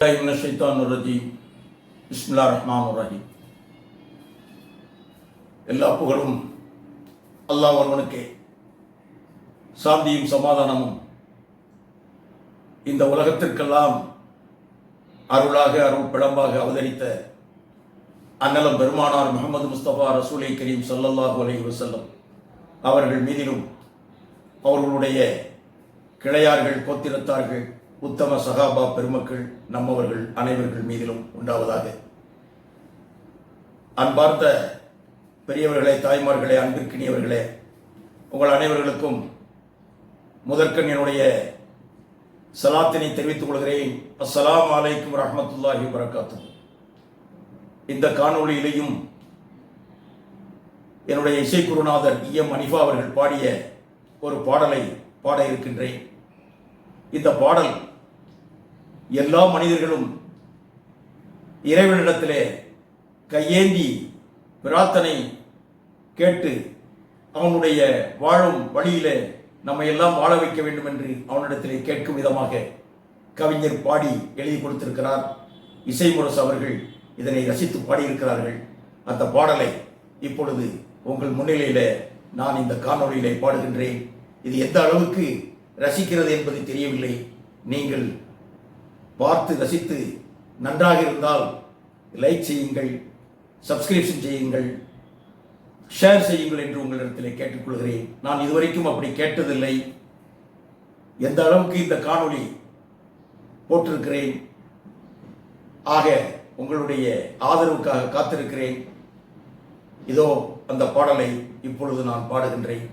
من الشيطان الرجيم بسم الله الرحمن الرحيم எல்லா புகழும் அல்லாஹ் ஒருவனுக்கே சாந்தியும் சமாதானமும் இந்த உலகத்திற்கெல்லாம் அருளாக அருள் பிளம்பாக அவதரித்த அன்னலம் பெருமானார் முகமது முஸ்தபா ரசூலை கரீம் ஸல்லல்லாஹு அலைஹி வஸல்லம் அவர்கள் மீதிலும் அவர்களுடைய கிளையார்கள் கோத்திரத்தார்கள் உத்தம சகாபா பெருமக்கள் நம்மவர்கள் அனைவர்கள் மீதிலும் உண்டாவதாக. அன்பார்த்த பெரியவர்களே தாய்மார்களே அன்பிற்கினியவர்களே உங்கள் அனைவர்களுக்கும் முதற்கண் என்னுடைய சலாத்தினை தெரிவித்துக் கொள்கிறேன். அஸ்லாம் அலைக்கும் ரஹமத்துல்லாஹி வரகாத்து இந்த காணொளியிலையும் என்னுடைய இசைக்குருநாதர் இ எம் அனிஃபா அவர்கள் பாடிய ஒரு பாடலை பாட இருக்கின்றேன். இந்த பாடல் எல்லா மனிதர்களும் இறைவனிடத்திலே கையேந்தி பிரார்த்தனை கேட்டு அவனுடைய வாழும் வழியிலே நம்மை எல்லாம் வாழ வைக்க வேண்டும் என்று அவனிடத்திலே கேட்கும் விதமாக கவிஞர் பாடி எழுதி கொடுத்திருக்கிறார். இசைமுரசு அவர்கள் இதனை ரசித்து பாடியிருக்கிறார்கள். அந்த பாடலை இப்பொழுது உங்கள் முன்னிலையில நான் இந்த காணொளியிலே பாடுகின்றேன். இது எந்த அளவுக்கு ரசிக்கிறது என்பது தெரியவில்லை. நீங்கள் பார்த்து ரசித்து நன்றாக இருந்தால் லைக் செய்யுங்கள் சப்ஸ்கிரிப்ஷன் செய்யுங்கள் ஷேர் செய்யுங்கள் என்று உங்களிடத்தில் கேட்டுக்கொள்கிறேன். நான் இதுவரைக்கும் அப்படி கேட்டதில்லை. எந்த அளவுக்கு இந்த காணொளி போட்டிருக்கிறேன். ஆக உங்களுடைய ஆதரவுக்காக காத்திருக்கிறேன். இதோ அந்த பாடலை இப்பொழுது நான் பாடுகின்றேன்.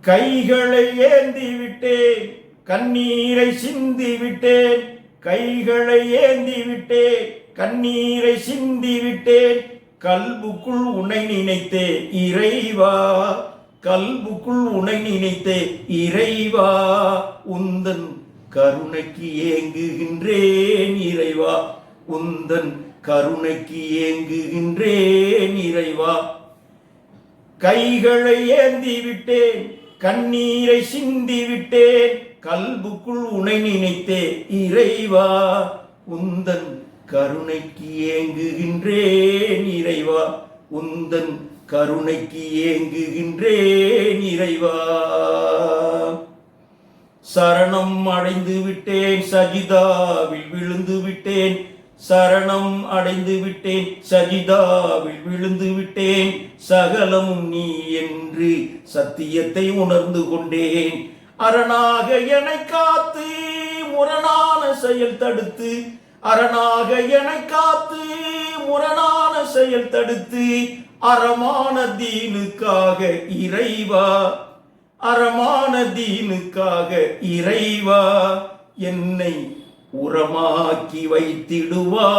கைகளை ஏந்தி விட்டேன் கண்ணீரை சிந்தி விட்டேன் கைகளை ஏந்தி விட்டேன் கண்ணீரை சிந்தி விட்டேன் கல்புக்குள் உன்னை நினைத்தே இறைவா கல்புக்குள் உன்னை நினைத்தே இறைவா உந்தன் கருணைக்கு ஏங்குகின்றேன் இறைவா உந்தன் கருணைக்கு ஏங்குகின்றேன் இறைவா. கைகளை ஏந்தி விட்டேன் கண்ணீரை சிந்தி விட்டேன் கல்புக்குள் உனை நினைத்தே இறைவா உந்தன் கருணைக்கு ஏங்குகின்றேன் இறைவா உந்தன் கருணைக்கு ஏங்குகின்றேன் இறைவா. சரணம் அடைந்து விட்டேன் சஜிதாவில் விழுந்து விட்டேன் சரணம் அடைந்து விட்டேன் சஜிதாவில் விழுந்து விட்டேன் சகலமும் நீ என்று சத்தியத்தை உணர்ந்து கொண்டேன் அரணாக என்னை காத்து முரணான செயல் தடுத்து. அரணாக என்னை காத்து முரணான செயல் தடுத்து. அறமான தீனுக்காக இறைவா. அறமான தீனுக்காக இறைவா. என்னை உரமாக்கி வைத்திடுவா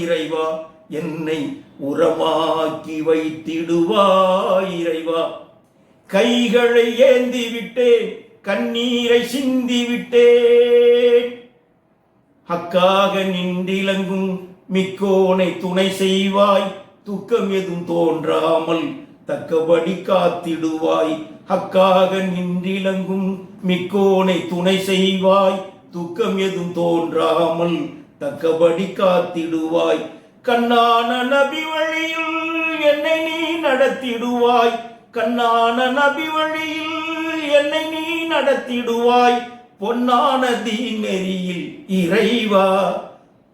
இறைவா. என்னை உரமாக்கி வைத்திடுவா இறைவா. கைகளை ஏந்தி விட்டேன். கண்ணீரை சிந்தி விட்டேன். ஹக்காக நின்றிலங்கும் மிக்கோனை துணை செய்வாய். துக்கம் எதுவும் தோன்றாமல் தக்கபடி காத்திடுவாய். ஹக்காக நின்றிலங்கும் மிக்கோனை துணை செய்வாய். துக்கம் எதுவும் தோன்றாமல் தக்கபடி காத்திடுவாய். கண்ணான நபி வழியில் என்னை நீ நடத்திடுவாய். கண்ணான நபி வழியில் என்னை நீ நடத்திடுவாய். பொன்னான தீநெறியில் இறைவா.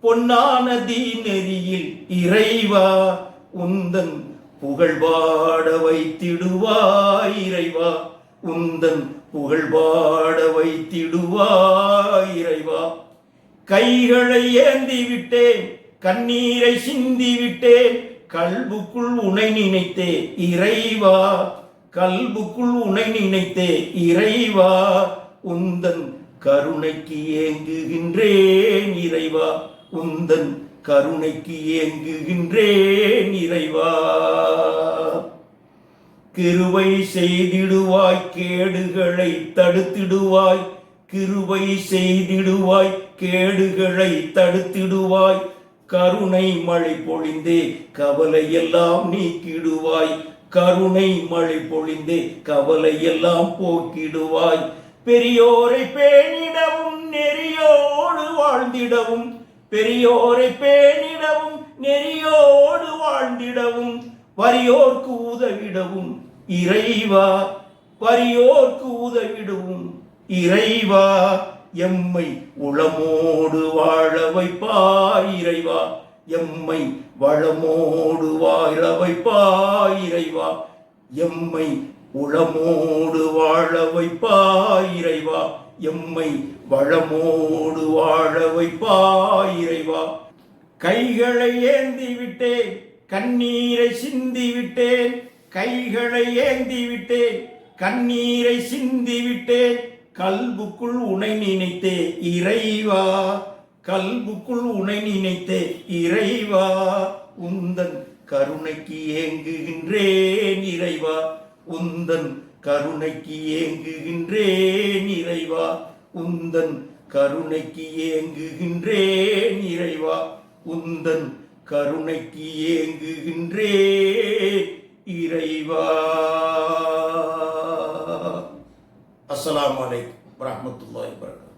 பொன்னான தீநெறியில் இறைவா. உந்தன் புகழ் பாட வைத்திடுவாய் இறைவா. உந்தன் புகழ் பாட வைத்திடுவாய் இறைவா. கைகளை ஏந்தி விட்டேன் கண்ணீரை சிந்தி விட்டேன் கல்புக்குள் உனை நினைத்தே இறைவா. கல்புக்குள் உனை நினைத்தே இறைவா உந்தன் கருணைக்கு ஏங்குகின்றேன் இறைவா உந்தன் கருணைக்கு ஏங்குகின்றேன் இறைவா. கிருவை செய்திடுவாய் கேடுகளை தடுத்திடுவாய் கிருவை செய்திடுவாய் கேடுகளை தடுத்திடுவாய் கருணை மழை பொழிந்தே கவலையெல்லாம் நீக்கிடுவாய் கருணை மழை பொழிந்தே கவலை எல்லாம் போக்கிடுவாய். பெரியோரை பேணிடவும் நெறியோடு வாழ்ந்திடவும். பெரியோரை பேணிடவும் நெறியோடு வாழ்ந்திடவும். வரியோர்க்கு உதவிடவும். இறைவா வரியோர்க்கு உதவிடவும். இறைவா எம்மை உளமோடு வாழ வைப்பா இறைவா. எம்மை வளமோடு வாழவை வைப்பாய் இறைவா எம்மை உளமோடு வாழவை வைப்பாய் இறைவா எம்மை வளமோடு வாழவை வைப்பாய் இறைவா கைகளை ஏந்தி விட்டேன் கண்ணீரை சிந்தி விட்டேன் கைகளை ஏந்தி விட்டேன் கண்ணீரை சிந்தி விட்டேன் கல்புக்குள் உனை நினைத்தே இறைவா. கல்புக்குள் உனை நினைத்தே இறைவா உந்தன் கருணைக்கு ஏங்குகின்றேன் இறைவா உந்தன் கருணைக்கு ஏங்குகின்றேன் இறைவா உந்தன் கருணைக்கு ஏங்குகின்றேன் இறைவா உந்தன் கருணைக்கு ஏங்குகின்றேன் இறைவா. அஸ்லாம் வலைக்கம் வரஹ்மத்துல்லாஹி வபரகாத்துஹு.